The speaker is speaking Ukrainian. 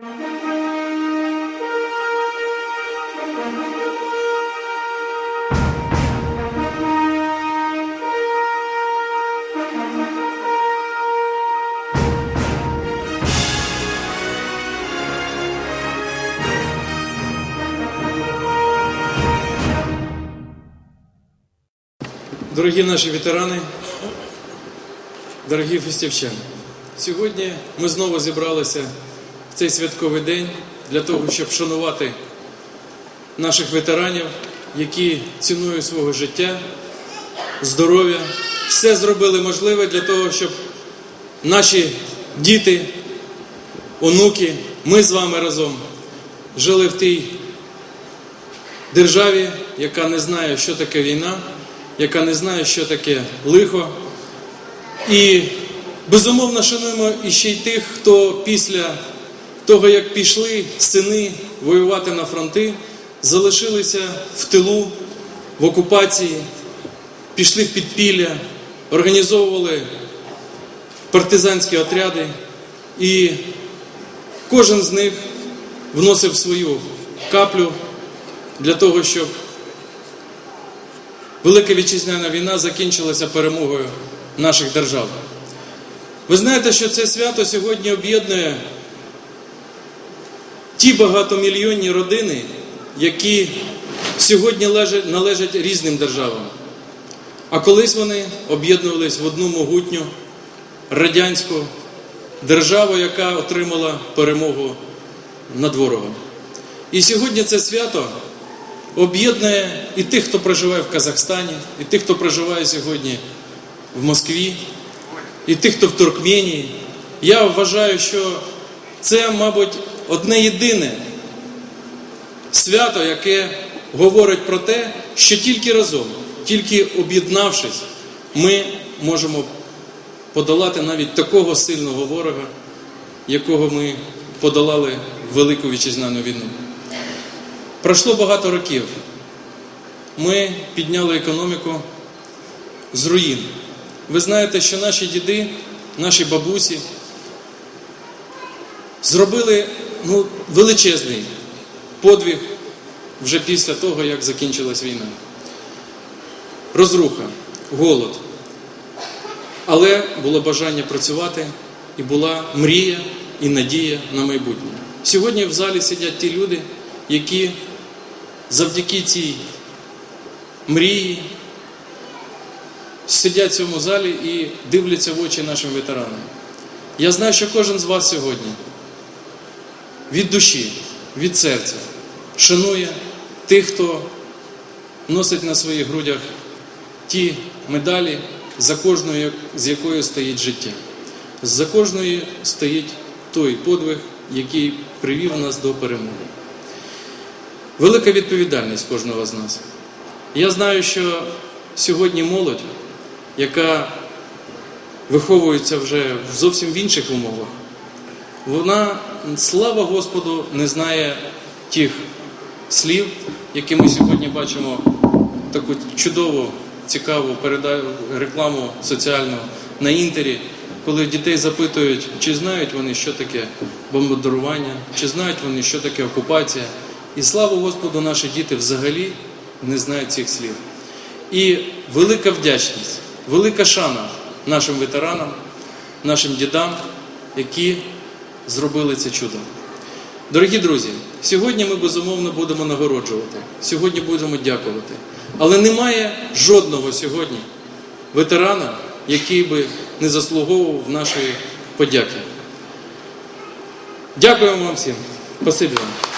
Дорогі наші ветерани, дорогі фестивчани, сьогодні ми знову зібралися цей святковий день для того, щоб шанувати наших ветеранів, які ціною свого життя, здоров'я, все зробили можливе для того, щоб наші діти, онуки, ми з вами разом жили в тій державі, яка не знає, що таке війна, яка не знає, що таке лихо. І безумовно шануємо і ще й тих, хто після того, як пішли сини воювати на фронти, залишилися в тилу, в окупації, пішли в підпілля, організовували партизанські отряди, і кожен з них вносив свою каплю для того, щоб Велика вітчизняна війна закінчилася перемогою наших держав. Ви знаєте, що це свято сьогодні об'єднує ті багатомільйонні родини, які сьогодні лежать- належать різним державам. А колись вони об'єднувались в одну могутню радянську державу, яка отримала перемогу над ворогом. І сьогодні це свято об'єднує і тих, хто проживає в Казахстані, і тих, хто проживає сьогодні в Москві, і тих, хто в Туркменії. Я вважаю, що це, мабуть, одне єдине свято, яке говорить про те, що тільки разом, тільки об'єднавшись, ми можемо подолати навіть такого сильного ворога, якого ми подолали в Велику Вітчизняну війну. Пройшло багато років. Ми підняли економіку з руїн. Ви знаєте, що наші діди, наші бабусі зробили ну, величезний подвиг вже після того, як закінчилась війна. Розруха, голод. Але було бажання працювати, і була мрія і надія на майбутнє. Сьогодні в залі сидять ті люди, які завдяки цій мрії сидять в цьому залі і дивляться в очі нашим ветеранам. Я знаю, що кожен з вас сьогодні від душі, від серця шанує тих, хто носить на своїх грудях ті медалі, за кожною з якою стоїть життя. За кожною стоїть той подвиг, який привів нас до перемоги. Велика відповідальність кожного з нас. Я знаю, що сьогодні молодь, яка виховується вже зовсім в інших умовах, вона, слава Господу, не знає тих слів, які ми сьогодні бачимо таку чудову, цікаву рекламу соціальну на інтері, коли дітей запитують, чи знають вони, що таке бомбардування, чи знають вони, що таке окупація. І слава Господу, наші діти взагалі не знають цих слів. І велика вдячність, велика шана нашим ветеранам, нашим дідам, які зробили це чудо. Дорогі друзі, сьогодні ми безумовно будемо нагороджувати, сьогодні будемо дякувати. Але немає жодного сьогодні ветерана, який би не заслуговував нашої подяки. Дякуємо вам всім. Спасибі вам.